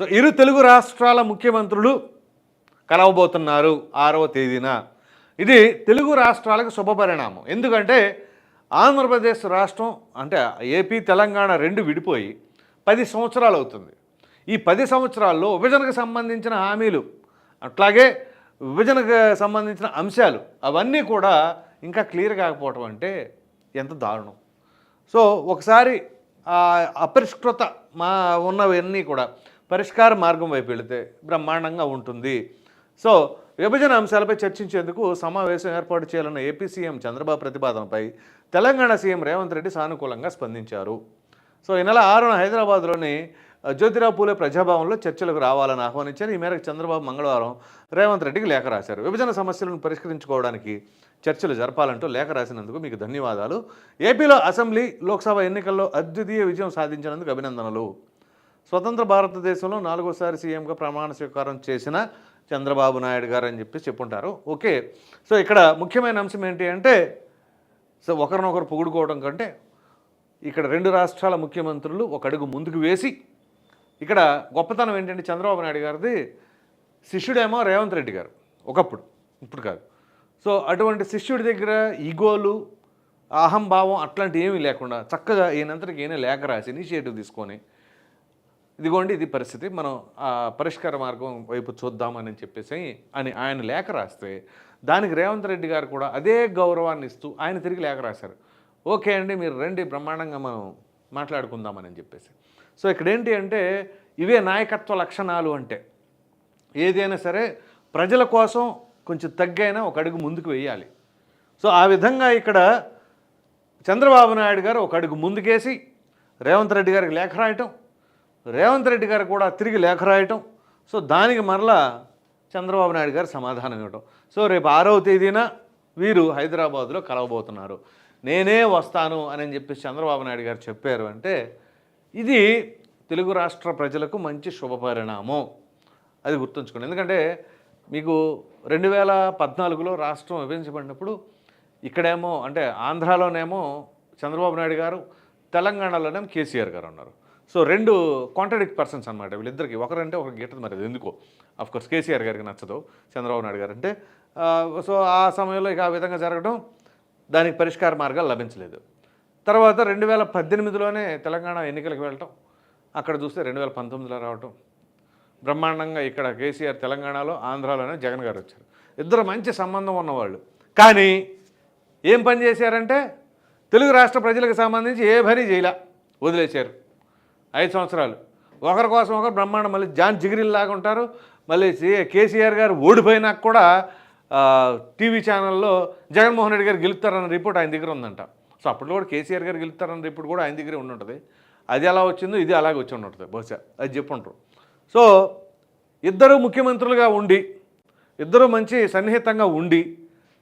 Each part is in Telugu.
సో ఇరు తెలుగు రాష్ట్రాల ముఖ్యమంత్రులు కలవబోతున్నారు ఆరవ తేదీన. ఇది తెలుగు రాష్ట్రాలకు శుభపరిణామం ఎందుకంటే ఆంధ్రప్రదేశ్ రాష్ట్రం అంటే ఏపీ తెలంగాణ రెండు విడిపోయి పది సంవత్సరాలు అవుతుంది. ఈ పది సంవత్సరాల్లో విభజనకు సంబంధించిన హామీలు అట్లాగే విభజనకు సంబంధించిన అంశాలు అవన్నీ కూడా ఇంకా క్లియర్ కాకపోవటం అంటే ఎంత దారుణం. సో ఒకసారి అపరిష్కృత మా ఉన్నవన్నీ కూడా పరిష్కార మార్గం వైపు వెళితే బ్రహ్మాండంగా ఉంటుంది. సో విభజన అంశాలపై చర్చించేందుకు సమావేశం ఏర్పాటు చేయాలన్న ఏపీ సీఎం చంద్రబాబు ప్రతిపాదనపై తెలంగాణ సీఎం రేవంత్ రెడ్డి సానుకూలంగా స్పందించారు. సో ఈ నెల ఆరున హైదరాబాద్లోని జ్యోతిరావు పూలే ప్రజాభవన్లో చర్చలకు రావాలని ఆహ్వానించారు. ఈ మేరకు చంద్రబాబు మంగళవారం రేవంత్ రెడ్డికి లేఖ రాశారు. విభజన సమస్యలను పరిష్కరించుకోవడానికి చర్చలు జరపాలంటూ లేఖ రాసినందుకు మీకు ధన్యవాదాలు. ఏపీలో అసెంబ్లీ లోక్సభ ఎన్నికల్లో అద్వితీయ విజయం సాధించినందుకు అభినందనలు. స్వతంత్ర భారతదేశంలో నాలుగోసారి సీఎంగా ప్రమాణ స్వీకారం చేసిన చంద్రబాబు నాయుడు గారు అని చెప్పి చెప్పుంటారు. ఓకే. సో ఇక్కడ ముఖ్యమైన అంశం ఏంటి అంటే సో ఒకరినొకరు పొగుడుకోవడం కంటే ఇక్కడ రెండు రాష్ట్రాల ముఖ్యమంత్రులు ఒక అడుగు ముందుకు వేసి ఇక్కడ గొప్పతనం ఏంటంటే చంద్రబాబు నాయుడు గారిది శిష్యుడేమో రేవంత్ రెడ్డి గారు ఒకప్పుడు ఇప్పుడు కాదు. సో అటువంటి శిష్యుడి దగ్గర ఈగోలు అహంభావం అట్లాంటివి ఏమీ లేకుండా చక్కగా ఈయనంతటికి ఈయన లేఖ రాసి ఇనిషియేటివ్ తీసుకొని ఇదిగోండి ఇది పరిస్థితి. మనం ఆ పరిష్కార మార్గం వైపు చూద్దామని చెప్పేసి అని ఆయన లేఖ రాస్తే దానికి రేవంత్ రెడ్డి గారు కూడా అదే గౌరవాన్ని ఇస్తూ ఆయన తిరిగి లేఖ రాశారు. ఓకే అండి మీరు రండి బ్రహ్మాండంగా మనం మాట్లాడుకుందామని చెప్పేసి. సో ఇక్కడ ఏంటి అంటే ఇవే నాయకత్వ లక్షణాలు అంటే ఏదైనా సరే ప్రజల కోసం కొంచెం తగ్గైనా ఒక అడుగు ముందుకు వేయాలి. సో ఆ విధంగా ఇక్కడ చంద్రబాబు నాయుడు గారు ఒక అడుగు ముందుకేసి రేవంత్ రెడ్డి గారికి లేఖ రాయటం రేవంత్ రెడ్డి గారు కూడా తిరిగి లేఖ రాయటం. సో దానికి మరలా చంద్రబాబు నాయుడు గారు సమాధానం ఇవ్వటం. సో రేపు ఆరవ తేదీన వీరు హైదరాబాద్లో కలవబోతున్నారు. నేనే వస్తాను అని చెప్పి చంద్రబాబు నాయుడు గారు చెప్పారు అంటే ఇది తెలుగు రాష్ట్ర ప్రజలకు మంచి శుభపరిణామం అది గుర్తుంచుకోండి. ఎందుకంటే మీకు రెండు వేల పద్నాలుగులో రాష్ట్రం విభజించబడినప్పుడు ఇక్కడేమో అంటే ఆంధ్రాలోనేమో చంద్రబాబు నాయుడు గారు తెలంగాణలోనేమో కేసీఆర్ గారు ఉన్నారు. సో రెండు కాంట్రడిక్ట్ పర్సన్స్ అనమాట వీళ్ళిద్దరికి. ఒకరంటే ఒక గిట్టదు మరి అది ఎందుకో? అఫ్ కోర్స్ కేసీఆర్ గారికి నచ్చదు చంద్రబాబు నాయుడు గారు అంటే సో ఆ సమయంలో ఇక ఆ విధంగా జరగడం దానికి పరిష్కార మార్గాలు లభించలేదు. తర్వాత రెండు వేల పద్దెనిమిదిలోనే తెలంగాణ ఎన్నికలకు వెళ్ళటం అక్కడ చూస్తే రెండు వేల పంతొమ్మిదిలో రావటం బ్రహ్మాండంగా ఇక్కడ కేసీఆర్ తెలంగాణలో ఆంధ్రాలోనే జగన్ గారు వచ్చారు. ఇద్దరు మంచి సంబంధం ఉన్నవాళ్ళు. కానీ ఏం పని చేశారంటే తెలుగు రాష్ట్ర ప్రజలకు సంబంధించి ఏ పని చేయలే వదిలేశారు. ఐదు సంవత్సరాలు. ఒకరి కోసం ఒకరు బ్రహ్మాండం మళ్ళీ జాన్ జిగిరిల్లాగా ఉంటారు. మళ్ళీ కేసీఆర్ గారు ఓడిపోయినాక కూడా టీవీ ఛానల్లో జగన్మోహన్ రెడ్డి గారు గెలుస్తారన్న రిపోర్ట్ ఆయన దగ్గర ఉందంట. సో అప్పట్లో కూడా కేసీఆర్ గారు గెలుస్తారన్న రిపోర్ట్ కూడా ఆయన దగ్గరే ఉండుంటుంది. అది ఎలా వచ్చిందో ఇది అలాగే వచ్చి ఉంటుంది బహుశా అది చెప్పుంటారు సో ఇద్దరు ముఖ్యమంత్రులుగా ఉండి ఇద్దరు మంచి సన్నిహితంగా ఉండి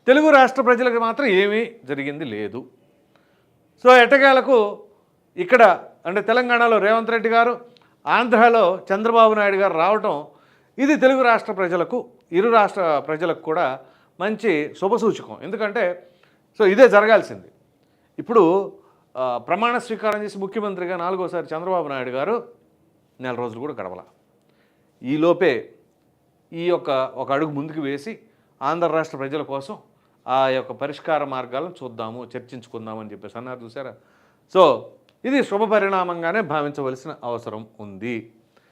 తెలుగు రాష్ట్ర ప్రజలకు మాత్రం ఏమీ జరిగింది లేదు. సో ఎటగాలకు ఇక్కడ అంటే తెలంగాణలో రేవంత్ రెడ్డి గారు ఆంధ్రాలో చంద్రబాబు నాయుడు గారు రావటం ఇది తెలుగు రాష్ట్ర ప్రజలకు ఇరు రాష్ట్ర ప్రజలకు కూడా మంచి శుభసూచకం ఎందుకంటే సో ఇదే జరగాల్సింది. ఇప్పుడు ప్రమాణ స్వీకారం చేసి ముఖ్యమంత్రిగా నాలుగోసారి చంద్రబాబు నాయుడు గారు నెల రోజులు కూడా గడవల ఈలోపే ఈ యొక్క ఒక అడుగు ముందుకు వేసి ఆంధ్ర రాష్ట్ర ప్రజల కోసం ఆ యొక్క పరిష్కార మార్గాలను చూద్దాము చర్చించుకుందామని చెప్పేసి అన్నారు చూసారా? సో ఇది శుభ పరిణామంగానే భావించవలసిన అవసరం ఉంది.